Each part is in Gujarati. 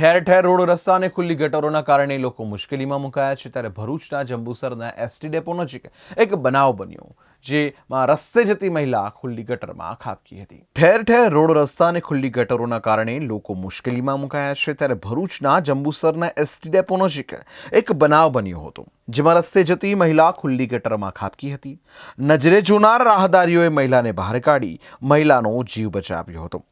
ઠેર ઠેર રોડ રસ્તા અને ખુલ્લી ગટરોના કારણે લોકો મુશ્કેલીમાં મુકાયા છે. ત્યારે ભરૂચના જંબુસરના એસટી ડેપો નજીક એક બનાવ બન્યો, જેમાં રસ્તે જતી મહિલા ખુલ્લી ગટરમાં ખાબકી હતી. ઠેર ઠેર રોડ રસ્તા અને ખુલ્લી ગટરોના કારણે લોકો મુશ્કેલીમાં મુકાયા છે. ત્યારે ભરૂચના જંબુસરના એસટી ડેપો નજીક એક બનાવ બન્યો હતો, જેમાં રસ્તે જતી મહિલા ખુલ્લી ગટરમાં ખાબકી હતી. નજરે જોનાર રાહદારીઓએ મહિલાને બહાર કાઢી મહિલાનો જીવ બચાવ્યો હતો.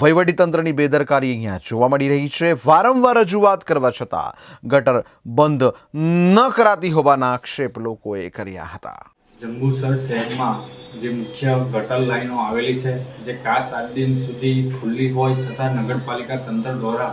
વહીવટીતંત્રની બેદરકારી અહીંયા જોવા મળી રહી છે. વારંવાર રજૂઆત કરવા છતાં ગટર બંધ ન કરાતી હોવાના આક્ષેપ લોકોએ કર્યા હતા. જંબુસર શહેરમાં જે મુખ્ય ગટર લાઈનો આવેલી છે, જે કાસ આજ દિન સુધી ખુલ્લી હોય છતાં નગરપાલિકા તંત્ર દ્વારા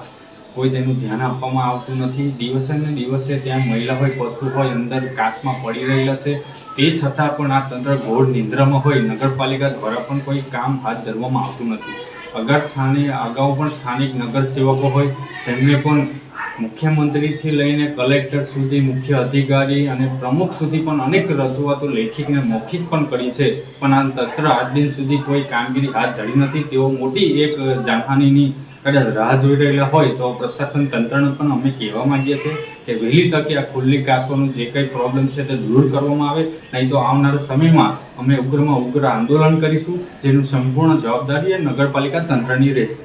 કોઈ તેનું ધ્યાન આપવામાં આવતું નથી. દિવસે ને દિવસે ત્યાં મહિલા હોય, પશુ હોય, અંદર કાચમાં પડી રહેલા છે. તે છતાં પણ આ તંત્ર ઘોર નિંદ્રામાં હોય. નગરપાલિકા દ્વારા પણ કોઈ કામ હાથ ધરવામાં આવતું નથી. અગર સ્થાનિક, અગાઉ પણ સ્થાનિક નગરસેવકો હોય, તેમને પણ મુખ્યમંત્રીથી લઈને કલેક્ટર સુધી, મુખ્ય અધિકારી અને પ્રમુખ સુધી પણ અનેક રજૂઆતો લેખિત મૌખિક પણ કરી છે. પણ આ તંત્ર આજ દિન સુધી કોઈ કામગીરી હાથ ધરી નથી. તેઓ મોટી એક જાનહાનિની કદાચ રાહ જોઈ રહેલા હોય તો પ્રશાસન તંત્રને પણ અમે કહેવા માંગીએ છીએ કે વહેલી તકે આ ખુલ્લી કાસોનું જે કંઈ પ્રોબ્લેમ છે તે દૂર કરવામાં આવે, નહીં તો આવનારા સમયમાં અમે ઉગ્રમાં ઉગ્ર આંદોલન કરીશું, જેનું સંપૂર્ણ જવાબદારી નગરપાલિકા તંત્રની રહેશે.